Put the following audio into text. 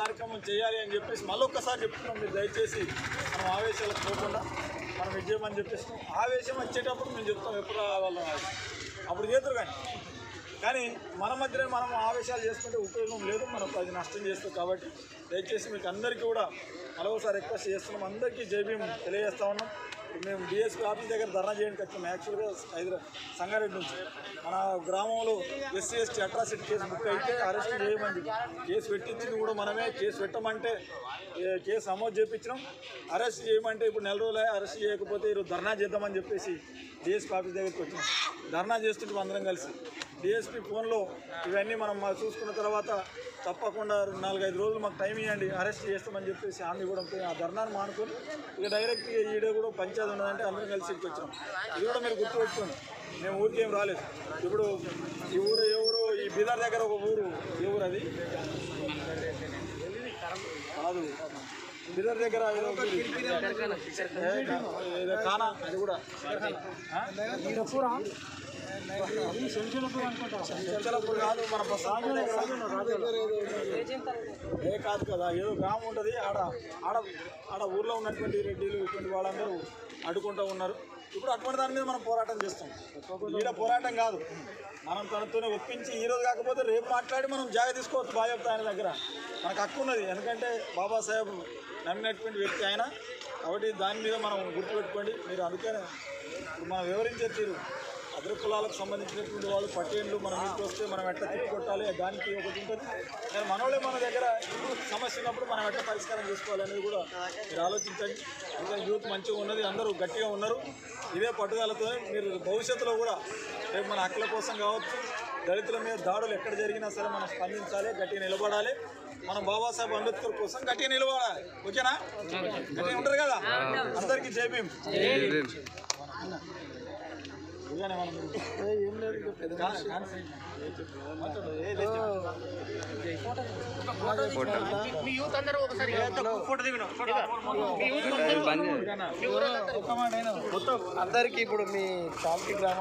కార్యక్రమం చేయాలి అని చెప్పేసి మళ్ళొక్కసారి చెప్తున్నాం. మీరు దయచేసి మనం ఆవేశాలకు పోకుండా మనం ఇది చేయమని చెప్పేసి. ఆవేశం వచ్చేటప్పుడు మేము చెప్తాం ఎప్పుడు రావాలో అప్పుడు చేతురు కానీ. కానీ మన మధ్యనే మనం ఆవేశాలు చేసుకుంటే ఉపయోగం లేదు మనం అది నష్టం చేస్తాం కాబట్టి దయచేసి మీకు అందరికీ కూడా మరొకసారి రిక్వెస్ట్ చేస్తున్నాం. అందరికీ జైబీం తెలియజేస్తా ఉన్నాం. మేము డిఎస్పీ ఆఫీస్ దగ్గర ధర్నా చేయడానికి వచ్చాము యాక్చువల్గా హైదరాబాద్ సంగారెడ్డి నుంచి. మన గ్రామంలో SC ST atrocity case book అయితే అరెస్ట్ చేయమంది కేసు పెట్టించింది కూడా మనమే. కేసు పెట్టమంటే కేసు నమోదు చేయించినాం అరెస్ట్ చేయమంటే ఇప్పుడు నెల రోజులే అరెస్ట్ చేయకపోతే ఈరోజు ధర్నా చేద్దామని చెప్పేసి డిఎస్పీ ఆఫీస్ దగ్గరికి వచ్చినాం. ధర్నా చేస్తుంటే అందరం కలిసి డిఎస్పీ ఫోన్లో ఇవన్నీ మనం మా చూసుకున్న తర్వాత తప్పకుండా నాలుగైదు రోజులు మాకు టైం ఇవ్వండి అరెస్ట్ చేస్తామని చెప్పేసి హామీ కూడా ఆ ధర్నాన్ని మానుకొని ఇక డైరెక్ట్ ఈడే కూడా పంచాయతీ ఉన్నదంటే అందరం కలిసి ఇక్కడికి వచ్చినాం. ఇది కూడా మీరు గుర్తుపెట్టుకోండి మేము ఊరికి ఏం రాలేదు. ఇప్పుడు ఈ ఊరు ఎవరు ఈ బీదార్ దగ్గర ఒక ఊరు ఏ ఊరు అది? కాదు. మిర్రర్ దగ్గర ఏదో ఏ కానా? అది కూడా. కాదు మన ఏ కాదు కదా ఏదో గ్రామం ఉంటుంది ఆడ ఆడ ఆడ ఊర్లో ఉన్నటువంటి రెడ్డిలు ఇటువంటి వాళ్ళందరూ అడ్డుకుంటూ ఉన్నారు. ఇప్పుడు అటువంటి దాని మీద మనం పోరాటం చేస్తాం. ఈడ పోరాటం కాదు. మనం తనతోనే ఒప్పించి ఈరోజు కాకపోతే రేపు మాట్లాడి మనం జాగ తీసుకోవచ్చు బాధ్యత ఆయన దగ్గర. మనకు హక్కు ఉన్నది. ఎందుకంటే బాబాసాహెబ్ నమ్మినటువంటి వ్యక్తి ఆయన. కాబట్టి దాని మీద మనం గుర్తుపెట్టుకోండి. మీరు అందుకనే ఇప్పుడు మనం వివరించే తీరు. అగ్ర కులాలకు సంబంధించినటువంటి వాళ్ళు పట్టేళ్ళు మనం ఇంటికి వస్తే మనం ఎట్లా తిప్పి కొట్టాలి దానికి ఒకటి ఉంటుంది. కానీ మనోళ్ళే మన దగ్గర సమస్య ఉన్నప్పుడు మనం ఎట్లా పరిష్కారం చేసుకోవాలి అనేది కూడా మీరు ఆలోచించండి. ఇంకా యూత్ మంచిగా ఉన్నది అందరూ గట్టిగా ఉన్నారు. ఇదే పట్టుదలతో మీరు భవిష్యత్తులో కూడా రేపు మన హక్కుల కోసం కావచ్చు దళితుల మీద దాడులు ఎక్కడ జరిగినా సరే మనం స్పందించాలి గట్టిగా నిలబడాలి. మనం బాబాసాహెబ్ అంబేద్కర్ కోసం గట్టిగా నిలబడాలి. ఓకేనా? గట్టిగా ఉంటారు కదా? అందరికీ జై భీమ్. ఏ, లేదు పెద్ద? అందరికీ ఇప్పుడు మీ కాల్కి గ్రామ